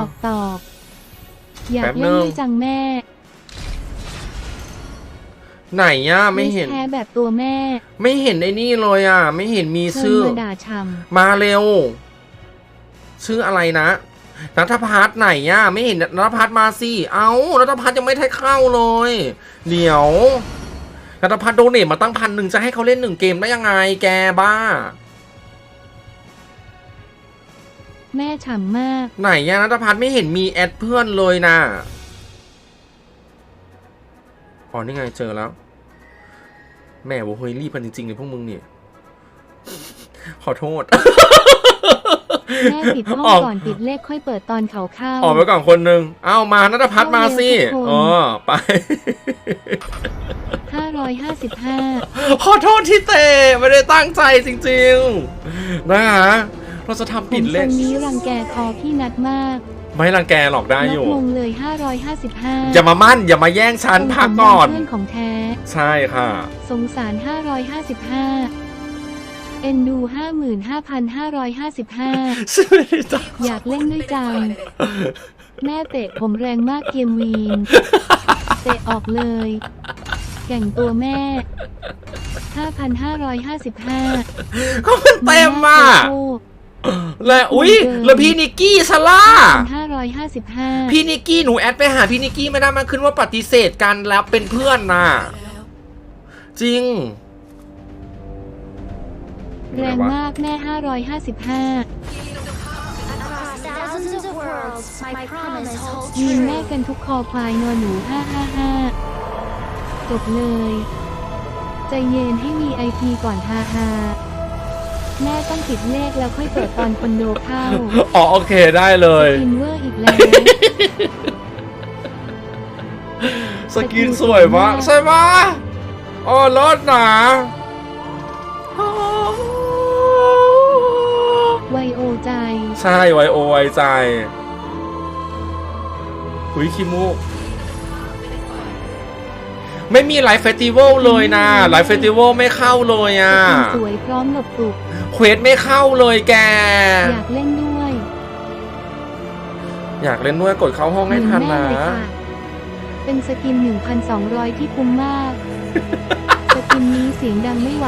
ตอบตอบ อยากแป๊บเล่นนึงด้วยจังแม่ ไหนอะไม่เห็นแค่แบบตัวแม่ ไม่เห็นไอ้นี่เลยอะ ไม่เห็นมีเชิญชื่อมาด่าช่มาเร็ว ชื่ออะไรนะนัทพัฒน์ไหนอะ ไม่เห็นนัทพัฒน์มาสิเอ้านัทพัฒน์ยังไม่ได้เข้าเลย เดี๋ยวนัทพัฒน์โดเนทมาตั้งพันหนึ่งจะให้เขาเล่นหนึ่งเกมได้ยังไง แกบ้า แม่ฉ่ำมาก ไหนอะนัทพัฒน์ไม่เห็นมีแอดเพื่อนเลยนะอ๋อนี่ไงเจอแล้ว แม่บอกเฮ้ยรีบกันจริงๆเลยพวกมึงเนี่ย ขอโทษ แม่ปิดห้องออกก่อนปิดเลขค่อยเปิดตอนเขาเข้าออกไปก่อนคนหนึ่งเอ้ามานัทพัฒน์มาสิเอาเร็วทุกคนเออไป555ขอโทษที่เตะไม่ได้ตั้งใจจริงๆ นะฮะ เราจะทำผผิมดทเลรขงนี้รังแกคอพี่นัดมากไม่รังแกหรอกได้นัอยู่งงเลย 555อย่ามามั่น อย่ามาแย่งฉันพักก่อน เพื่อนของแท้ ใช่ค่ะ สงสาร 555 เอ็นดู 55,555ฉันไม่ได้ตั้งอยากเล่นด้วยจัง แม่เตะผมแรงมากเกมวีน เตะออกเลย แก่งตัวแม่ 5,555ก็มันเต็มอะ และอุ๊ยแล้วพี่นิกกี้ชะล่า555พี่นิกกี้หนูแอดไปหาพี่นิกกี้ไม่ได้มันขึ้นว่าปฏิเสธกันแล้วเป็นเพื่อนน่ะ จริง แรงมากแม่555 Across thousands of worlds, my promise holds ยิง true. แม่กันทุกคอควายนอนหนู555จบเลย ใจเย็นให้มีไอพีก่อนฮาฮา แม่ต้องปิดเลขแล้วค่อยเปิดตอนคอนโดเข้าอ๋อโอเคได้เลยอินเวอร์อีกแล้วสกินสวยมากใช่ปะอ๋อรอดหนาไวโอใจ ใช่ไวโอไวใจหุยคิมูก ไม่มีไลฟ์เฟสติวัลเลยนะไลฟ์เฟสติวัลไม่เข้าเลยอะสวยพร้อมหลบตุกเควสไม่เข้าเลยแก อยากเล่นด้วย อยากเล่นด้วยกดเข้าห้องให้ทันเหมือนะแม่เลยค่ะเป็นสกิน 1,200 ที่คุ้มมาก สกินนี้เสียงดังไม่ไหว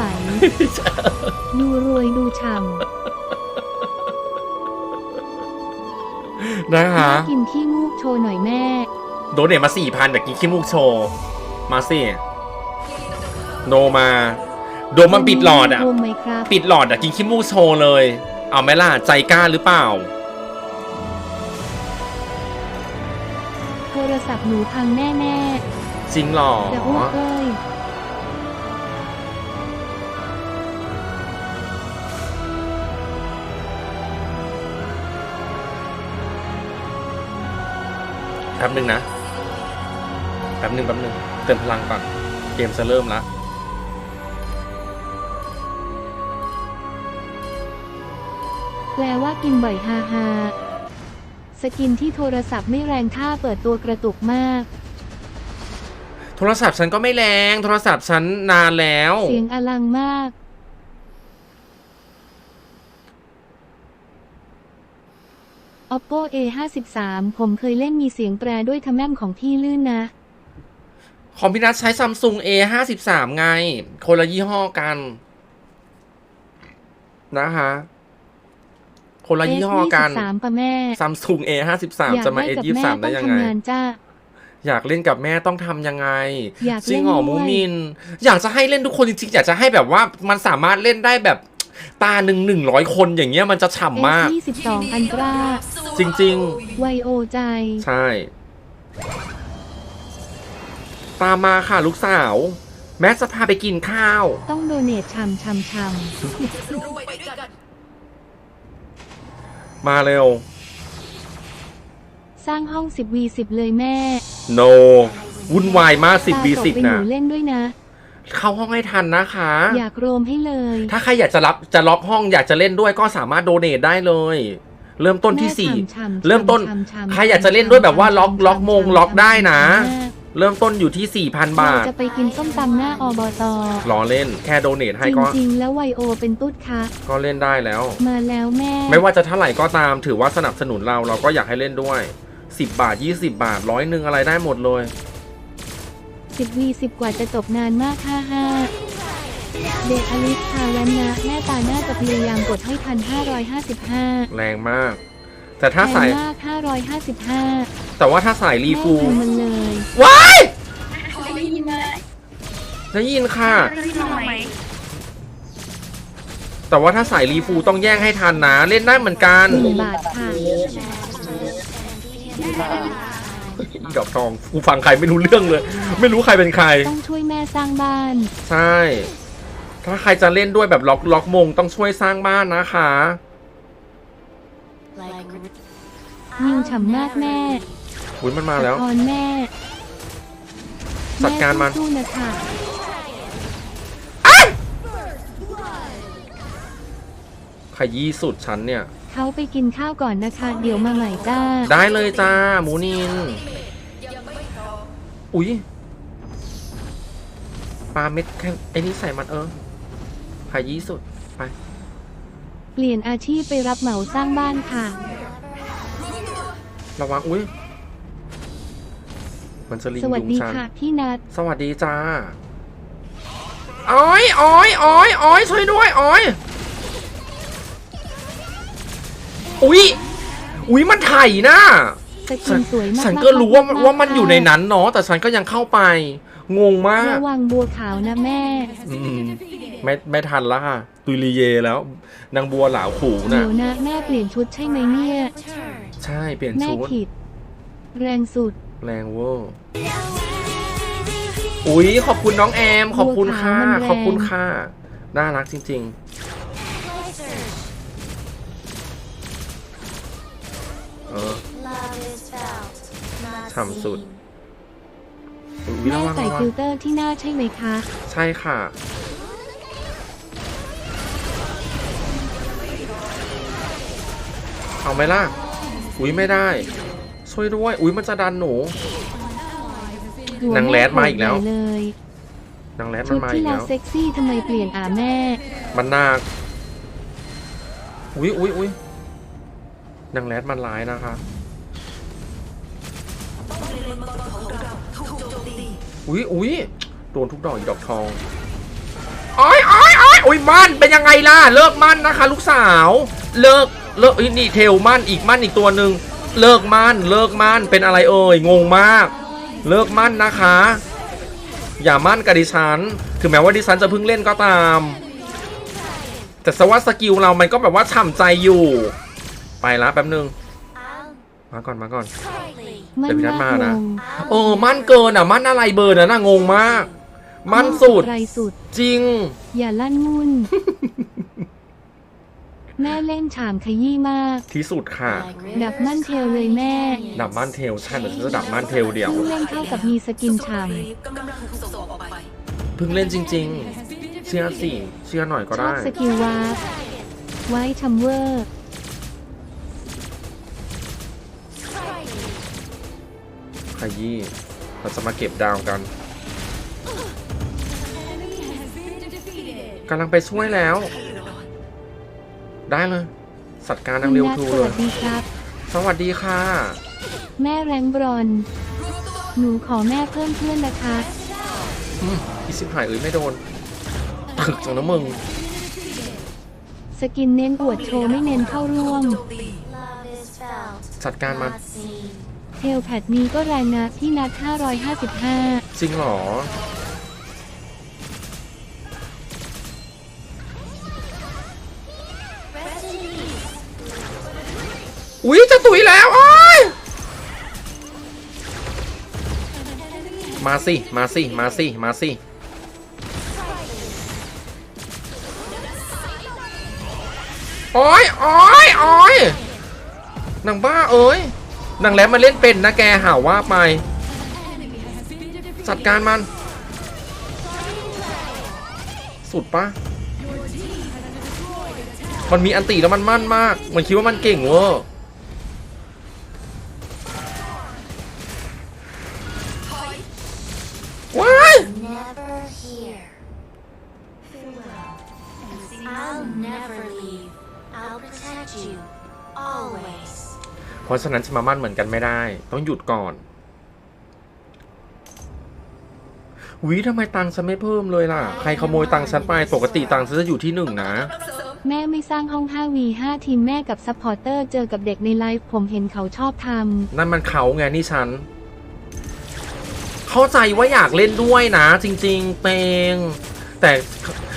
ดูรวยดูฉ่ำนะแม่คะกินขี้มูกโชว์หน่อยแม่ โดนเนทมาสี่พันแต่กินขี้มูกโชว์ มาสิโนมา โดนมันปิดหลอดอะรวมไหมครับปิดหลอดอะ กินขี้มูกโชว์เลย เอาไหมล่ะ ใจกล้าหรือเปล่า โทรศัพท์หนูพังแน่จริงหรอ ๆจะอ้วกเอ้ยแป๊บหนึ่งนะ แป๊บหนึ่งแป๊บหนึ่ง เติมพลังก่อน เกมจะเริ่มละแปลว่ากินบ่อยฮาฮาสกินที่โทรศัพท์ไม่แรงท่าเปิดตัวกระตุกมาก โทรศัพท์ฉันก็ไม่แรง โทรศัพท์ฉันนานแล้ว เสียงอลังมาก oppo a 5 3ผมเคยเล่นมีเสียงแตรด้วยทำแม่มของพี่ลื่นนะ คอมพิวเตอร์ใช้ซัมซุง A ห้าสิบสามไง คนละยี่ห้อกัน นะคะคนละยี่ห้อกัน S 23ป่ะแม่ซัมซุง A ห้าสิบสามอยากจะมาได้ A กับยี่แม่สามต้ได้องยังไงทำงานจ้าอยากเล่นกับแม่ต้องทำยังไงอยากจริเล่งนเหรอด้มูวยมิน อยากจะให้เล่นทุกคนจริงๆอยากจะให้แบบว่ามันสามารถเล่นได้แบบตาหนึ่งหนึ่งร้อยคนอย่างเงี้ยมันจะฉ่ำมาก S 22อันตราจริงไวโอใจๆใช่ ตามมาค่ะลูกสาว แม็กซ์จะพาไปกินข้าว ต้องโดเนทชำชำชมาเร็วำสร้างห้อง10 v 10เลยแม่ no วุ่นวายมากสิบตาวีตกสิบไปหนะนูเล่นด้วยนะ เข้าห้องให้ทันนะคะ อยากโรมให้เลย ถ้าใครอยากจะรับจะล็อกห้องอยากจะเล่นด้วยก็สามารถโดเนทได้เลย เริ่มต้นที่ แม่สี่ฉ่ำๆเริ่มต้นฉ่ำๆใครอยากจะเล่นด้วยแบบว่าล็อกล็อกมงล็อกได้นะฉ่ำๆ เริ่มต้นอยู่ที่ 4,000บาเราท จะไปกินส้มตำหน้าอบตรอเล่นแค่โดเนทให้จก็ริงๆ แล้วไวโอเป็นตุ๊ดคะก็เล่นได้แล้ว มาแล้วแม่ ไม่ว่าจะเท่าไหร่ก็ตามถือว่าสนับสนุนเราเราก็อยากให้เล่นด้วย 10 บาท 20 บาทร้อยหนึ่งอะไรได้หมดเลย สิบวีสิบกว่าจะจบนานมากห้าห้าเดทอลิสคาแวนนะแม่ตาน่าจะพยายามกดให้ทันห้าร้อยห้าสิบห้าแรงมาก แต่ถ้าแพสายงมากห้าร้อยห้าสิบห้าแต่ว่าถ้าสายรีแม่ฟูทำมันเลยว้ายได้ยินค่ะแต่ว่าถ้าสายรีฟูต้องแย่งให้ทันนะ เล่นได้เหมือนกันหนึ่งบาทค่ะอีดอกทองกูฟังใครไม่รู้เรื่องเลย ไม่รู้ใครเป็นใคร ต้องช่วยแม่สร้างบ้านใช่ ถ้าใครจะเล่นด้วยแบบล็อกล็อกมงต้องช่วยสร้างบ้านนะคะ ยิงฉ่ำมากแม่อุ้ยมันมาแล้วตะกอนแม่จัดการมัน แสู้ๆนะคะขยี้สุดฉันเนี่ย เขาไปกินข้าวก่อนนะคะ เดี๋ยวมาใหม่จ้า ได้เลยจ้า หมูนิน อุ๊ยปลาเม็ดแค่ไอ้นี่ใส่มันเออขยี้สุด ไป เปลี่ยนอาชีพไปรับเหมาสร้างบ้านค่ะ ระวังอุ๊ยมันจะลิงสวัสยุงดีฉันค่ะพี่นัดสวัสดีจ้าอ้อยอ้อยอ้อยอ้อยช่วยด้วยอ้อย อุ๊ยอุ๊ยมันไถ่นะสกินสวยมากฉันก็รู้ว่าๆๆว่ามันอยู่ในนั้นเนาะแต่ฉันก็ยังเข้าไป งงมากระวังบัวขาวนะแม่อืมไม่ไม่ทันละค่ะตุยลีเยแล้ว นางบัวหลาวขู่เดี๋นะยวนะแม่เปลี่ยนชุดใช่ไหมเนี่ย ใช่เปลี่ยนแม่ชุดขิด แรงสุดแรงเวอร์อุ๊ยขอบคุณน้องแอม ขอบคุณค่ะบัวขาวมันแรงขอบคุณค่ะน่ารักจริง ๆ เออฉ่ำสุดอุ๊ยแม่ระวังใส่ระวัฟิงลเตอร์ที่หน้าใช่ไหมคะ ใช่ค่ะเอาไหมล่ะ อุ๊ยไม่ได้ ช่วยด้วย อุ๊ยมันจะดันหนูหัวนางแรดมาอีกแล้วใหญ่เลยนางแรดมัชุนดมาที่อีกเราแล้วเซ็กซี่ทำไมเปลี่ยนอ่าแม่ มันหนักอุ๊ยอุ๊ยอุ๊ยนางแรดมันร้ายนะคะ อุ๊ยอุ๊ยโดนทุกดอกอีดอกทองอ้อยอ้อยอ้อยอุ๊ยมั่นเป็นยังไงล่ะ เลิกมั่นนะคะ ลูกสาว เลิก เลิกอุ๊ยนี่เทลมั่นอีกมั่นอีกตัวหนึ่งเลิกมั่นเลิกมั่นเป็นอะไรเอ่ยงงมาก เลิกมั่นนะคะ อย่ามั่นกับดิฉันถึงแม้ว่าดิฉันจะเพิ่งเล่นก็ตาม แต่สว่าสกิลเรามันก็แบบว่าฉ่ำใจอยู่ ไปละแป๊บนึงมาก่อนมาก่อนมันเดี๋ยวพี่นัทมากมานะงงเออมั่นเกินอะมั่นอะไรเบอร์น่ะน่างงมาก มั่นสุดไรสุดจริง อย่าลั่นงุ่น แม่เล่นฉามขยี้มาก ที่สุดค่ะ ดับมั่นเทลเลยแม่ดับมั่นเทลใช่เหมือนจะดับมั่นเทลเดียว เพิ่งเล่นเข้ากับมีสกินฉ่เพิ่งเล่นจริง ๆ เชื่อสิเชื่อหน่อยก็ำชอได้ บสกิลวาร์ปไว้ชัมเวอร์ ขยี้เราจะมาเก็บดาวกันกำลังไปช่วยแล้ว ได้เลยสัตว์การนางคุณเร็วนัททูสเลวัยสดีครับ สวัสดีค่ะ แม่แรงบรอน หนูขอแม่เพิ่มเพื่อนนะคะอืมอีสิบหายเอ้ยไม่โดนถึกจังนะมึง สกินเน้นอวดโชว์ไม่เน้นเข้าร่วม จัดการมันเทลแพดนี้ก็แรงนะที่นัด 555 จริงเหรอ อุ๊ยจะตุยแล้วโอ้ยมาสิ มาสิ มาสิ มาสิ โอ้ยโอ้ยโอ้ยนางบ้าเอ้ยนางแหลมมาเล่นเป็นนะแกหาว่าไป จัดการมัน สุดปะมันมีอันตีแล้วมันมั่นมาก มันคิดว่ามันเก่งเวอร์ ราะฉะนั้นจะมามั่นเหมือนกันไม่ได้ ต้องหยุดก่อนวิทำไมตังค์ฉันไม่เพิ่มเลยล่ะ ใครขโมยตังค์ฉันไปปกติตังค์ฉันจะอยู่ที่หนึ่งนะ แม่ไม่สร้างห้อง 5v5 ทีมแม่กับซัพพอร์เตอร์เจอกับเด็กในไลฟ์ผมเห็นเขาชอบทำนั่นมันเขาไงนี่ฉัน เข้าใจว่าอยากเล่นด้วยนะ จริง ๆ เปงแต่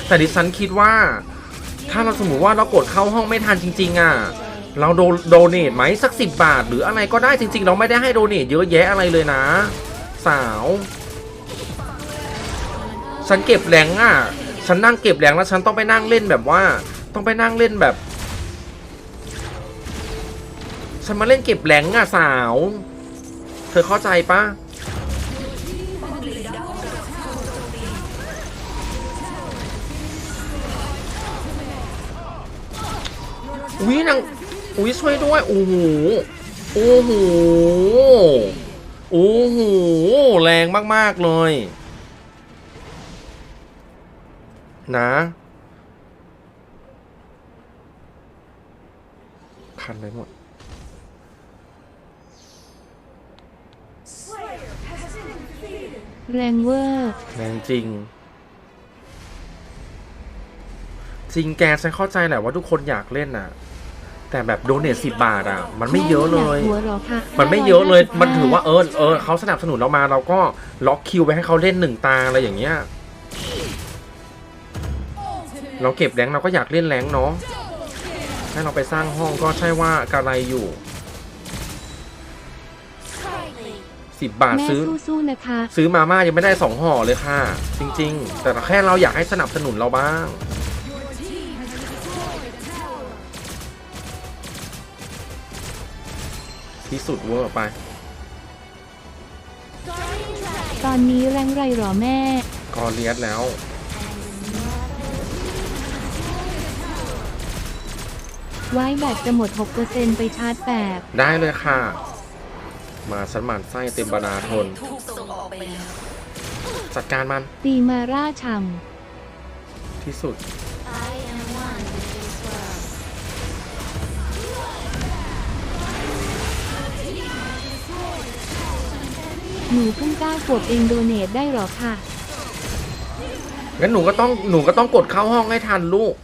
แต่ดิฉันคิดว่า ถ้าเราสมมติว่าเรากดเข้าห้องไม่ทันจริง ๆ อะ เราโดโดเนทไหมสักสิบบาท หรืออะไรก็ได้จริง ๆ เราไม่ได้ให้โดเนทเยอะแยะอะไรเลยนะ สาว ฉันเก็บแรงอะ ฉันนั่งเก็บแรงแล้วฉันต้องไปนั่งเล่นแบบว่า ต้องไปนั่งเล่นแบบ ฉันมาเล่นเก็บแรงอะสาว เธอเข้าใจปะอุ้ยนาง อุ้ยช่วยด้วย โอ้โห โอ้โห โอ้โห แรงมาก ๆ เลย นะคันไปหมดแรงเวอร์แรงจริง จริงแกฉันเข้าใจแหละว่าทุกคนอยากเล่นน่ะ แต่แบบโดเนทสิบาทอะ มันไม่เยอะเลยแม่ไม่อากหัวหรอค่ะมันไม่เยอะเลย555มันถือว่าเออเออเขาสนับสนุนเรามาเราก็ล็อกคิวไว้ให้เขาเล่นหนึ่งตาอะไรอย่างเงี้ย เราเก็บแรงค์เราก็อยากเล่นแรงค์เนาะให้เราไปสร้างห้องก็ใช่ว่ากะไรอยู่ Sprightly. สิบบาทแม่ซื้อสู้ๆนะคะซื้อมาม่ายังไม่ได้สองห่อเลยค่ะ จริง ๆ แต่แค่เราอยากให้สนับสนุนเราบ้าง ที่สุดเวอร์ไป Guardian Dragon. ตอนนี้แรงไรหรอแม่ กอเลียสแล้ว ไว้แบตจะหมด 6%ไปชาร์จแปดได้เลยค่ะ มาฉันหมันไส้เต็มบานาทนจัดการมันตีมาร่าฉ่ที่สุด หนูเพิ่งกล้าขวบเองโดเนทได้หรอค่ะ งั้นหนูก็ต้องหนูก็ต้องกดเข้าห้องให้ทันลูก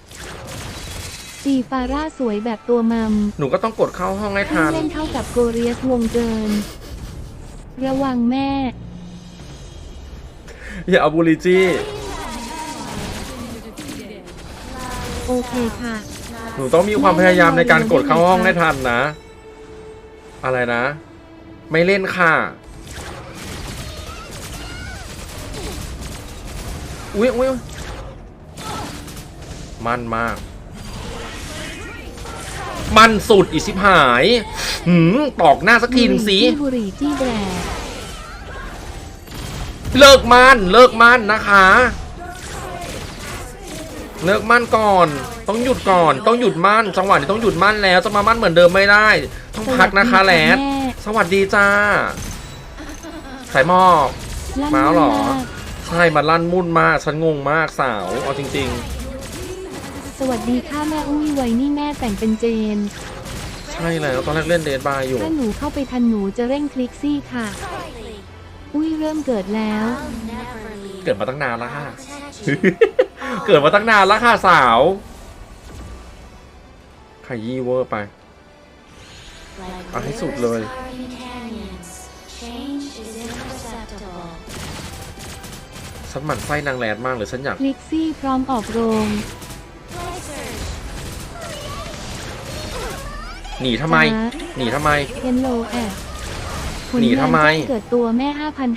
ตีฟาร่าสวยแบบตัวมัมหนูก็ต้องกดเข้าห้องให้เพิ่งทัน เล่นเท่ากับโกเรียสวงเกิน ระวังแม่ อย่าเอาบูลิจี้ โอเคค่ะ หนูต้องมีความพยายามในการกดเข้าห้องให้ทันนะ อะไรนะ ไม่เล่นค่ะ อุ้ยอุ้ยอุ๊ยมันมาก มันสุดอีสิบหายหืมตอกหน้าสักทีหนึงสิบุหรี่จี้แบรเลิกมันเลิกมันนะคะ เลิกมันก่อน ต้องหยุดก่อน ต้องหยุดมันจังหวะนี้ต้องหยุดมันแล้วจะมามันเหมือนเดิมไม่ได้ ต้องพักนะคะแลดสวัสดีจ้าสายหมอกลั่นมาแล้วเหรอ มากใช่มาลั่นมุ่นมากฉันงงมากสาวเอาจริง สวัสดีค่ะแม่อุ้ยไว้นี่แม่แต่งเป็นเจน ๆ ใช่แล้วตอนแรกเล่นเดทบายอยู่ ถ้าหนูเข้าไปทันหนูจะเร่งคลิกซี่ค่ะ Sprightly. อุ้ยเริ่มเกิดแล้ว I'll never leave. เกิดมาตั้งนานแล้วค่ะ Protect you. เกิดมาตั้งนานแล้วค่ะสาวขยี้เวอร์ไป Like เอาให้สุดเลย ฉันหมั่นไส้นางแรดมากเลยฉันอยากคลิกซี่พร้อมออกโรง Blizzard. หนีทำไม จ๊ะ หนีทำไมเฮนโลแอดหนีทำไมเกิดตัวแม่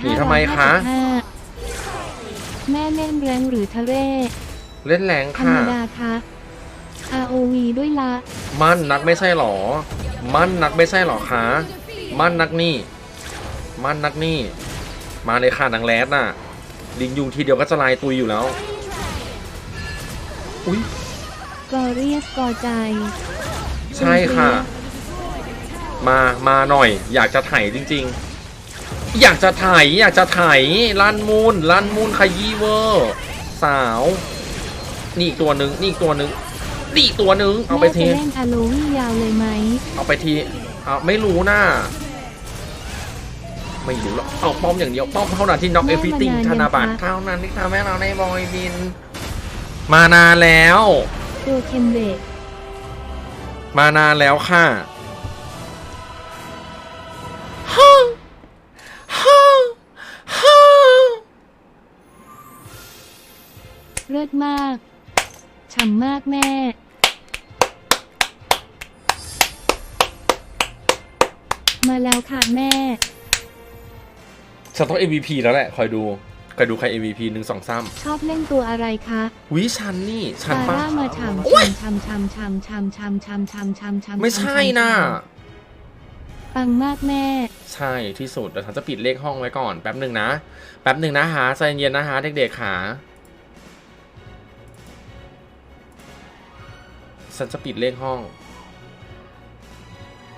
หนีทำไมคะ 5,555แม่เล่นแรงหรือทะเลเล่นแรงธรรค่ะ มดาคะ ROV ด้วยละ มั่นนักไม่ใช่หรอ มั่นนักไม่ใช่หรอคะมั่นนักนี่ มั่นนักนี่ มาเลยค่ะนางแรดน่ะ ลิงยุงทีเดียวก็จะลายตุยอยู่แล้ว อุ้ยกอเรียสกอใจ ใช่ค่ะ มามาหน่อย อยากจะไถจริง ๆ อยากจะไถอยากจะไถลันมูนลันมูนขยี้เวอร์สาว นี่อีกตัวหนึ่งนี่อีกตัวหนึ่งนี่อีกตัวหนึ่งเอาไปแม่จะทีเล่นฮาโลวีนยาวเลยไหมเอาไปทีเอาไม่รู้น่า ไม่รู้หรอกเอาป้อมอย่างเดียวป้อมเท่านั้นที่น็อกเอฟฟิติงธนาบัตรเท่านั้นที่ทำให้เราได้บอยบิน มานานแล้วตัวเคนเบกมานานแล้วค่ะฮ่าฮ่าฮ่าเลิศมาก ฉ่ำมากแม่มาแล้วค่ะแม่ ฉันต้อง MVP แล้วแหละ คอยดู คอยดูใคร MVP หนึ่งสองสามชอบเล่นตัวอะไรคะวิชันนี่ชันซาปะร่ามาฉ่ำโอ๊ยฉ่ำฉ่ำฉ่ำฉ่ำฉ่ำฉ่ำฉ่ำฉ่ำฉ่ำไม่ใช่น่ะปังมากแม่ ใช่ที่สุดเดี๋ยวฉันจะปิดเลขห้องไว้ก่อนแป๊บหนึ่งนะ แป๊บหนึ่งนะฮะใจเย็นๆนะฮะเด็กๆขาฉันจะปิดเลขห้อง